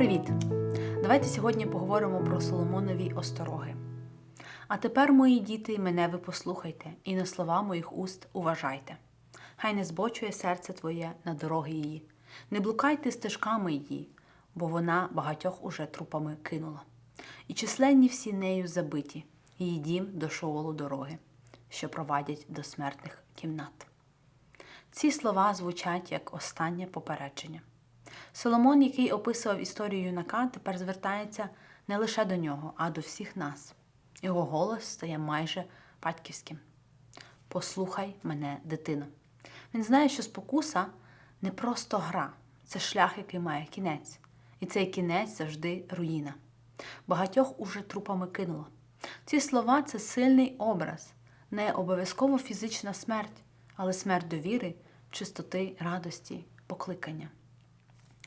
Привіт! Давайте сьогодні поговоримо про Соломонові остороги. А тепер, мої діти, мене ви послухайте, і на слова моїх уст уважайте. Хай не збочує серце твоє на дороги її, не блукайте стежками її, бо вона багатьох уже трупами кинула. І численні всі нею забиті, її дім до шоолу дороги, що провадять до смертних кімнат. Ці слова звучать як останнє попередження. Соломон, який описував історію юнака, тепер звертається не лише до нього, а до всіх нас. Його голос стає майже батьківським. Послухай мене, дитино. Він знає, що спокуса не просто гра, це шлях, який має кінець. І цей кінець завжди руїна. Багатьох уже трупами кинуло. Ці слова це сильний образ, не обов'язково фізична смерть, але смерть довіри, чистоти, радості, покликання.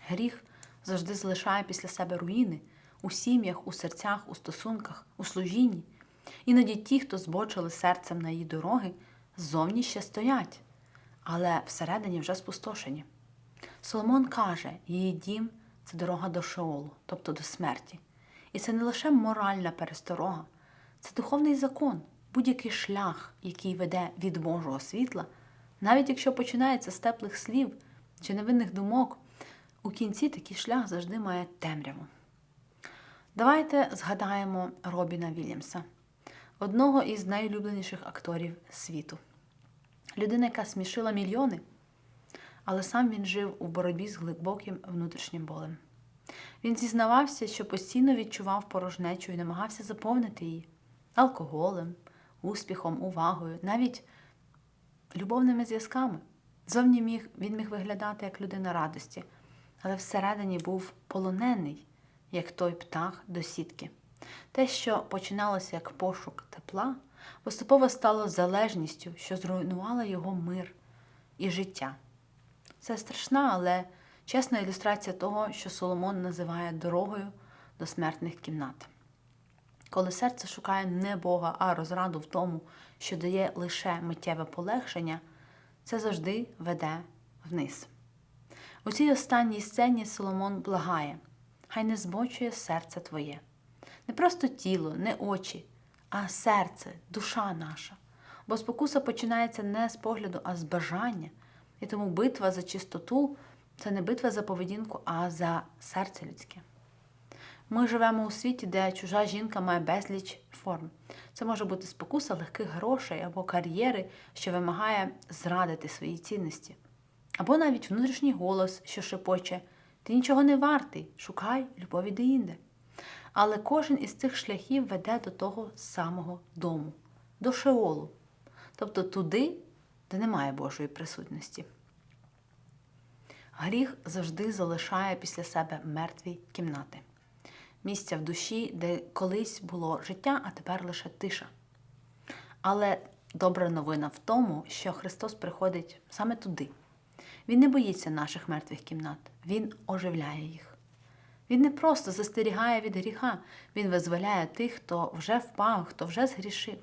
Гріх завжди залишає після себе руїни у сім'ях, у серцях, у стосунках, у служінні. Іноді ті, хто збочили серцем на її дороги, ззовні ще стоять, але всередині вже спустошені. Соломон каже, її дім це дорога до Шеолу, тобто до смерті. І це не лише моральна пересторога, це духовний закон, будь-який шлях, який веде від Божого світла, навіть якщо починається з теплих слів чи невинних думок, у кінці такий шлях завжди має темряву. Давайте згадаємо Робіна Вільямса, одного із найулюбленіших акторів світу. Людина, яка смішила мільйони, але сам він жив у боротьбі з глибоким внутрішнім болем. Він зізнавався, що постійно відчував порожнечу і намагався заповнити її алкоголем, успіхом, увагою, навіть любовними зв'язками. Зовні міг, він міг виглядати як людина радості, але всередині був полонений, як той птах до сітки. Те, що починалося як пошук тепла, поступово стало залежністю, що зруйнувала його мир і життя. Це страшна, але чесна ілюстрація того, що Соломон називає дорогою до смертних кімнат. Коли серце шукає не Бога, а розраду в тому, що дає лише миттєве полегшення, це завжди веде вниз. У цій останній сцені Соломон благає, хай не збочує серце твоє. Не просто тіло, не очі, а серце, душа наша. Бо спокуса починається не з погляду, а з бажання. І тому битва за чистоту це не битва за поведінку, а за серце людське. Ми живемо у світі, де чужа жінка має безліч форм. Це може бути спокуса легких грошей або кар'єри, що вимагає зрадити свої цінності. Або навіть внутрішній голос, що шепоче ти нічого не вартий, шукай любові деінде. Але кожен із цих шляхів веде до того самого дому, до Шеолу, тобто туди, де немає Божої присутності. Гріх завжди залишає після себе мертві кімнати, місця в душі, де колись було життя, а тепер лише тиша. Але добра новина в тому, що Христос приходить саме туди. Він не боїться наших мертвих кімнат, Він оживляє їх. Він не просто застерігає від гріха, Він визволяє тих, хто вже впав, хто вже згрішив.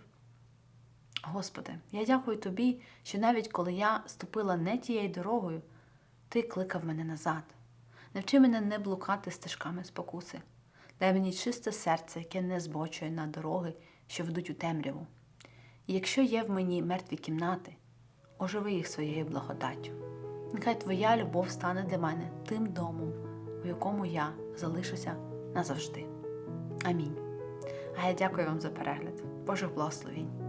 Господи, я дякую Тобі, що навіть коли я ступила не тією дорогою, Ти кликав мене назад. Навчи мене не блукати стежками спокуси. Дай мені чисте серце, яке не збочує на дороги, що ведуть у темряву. І якщо є в мені мертві кімнати, оживи їх своєю благодаттю. Нехай Твоя любов стане для мене тим домом, у якому я залишуся назавжди. Амінь. А я дякую вам за перегляд. Божих благословінь.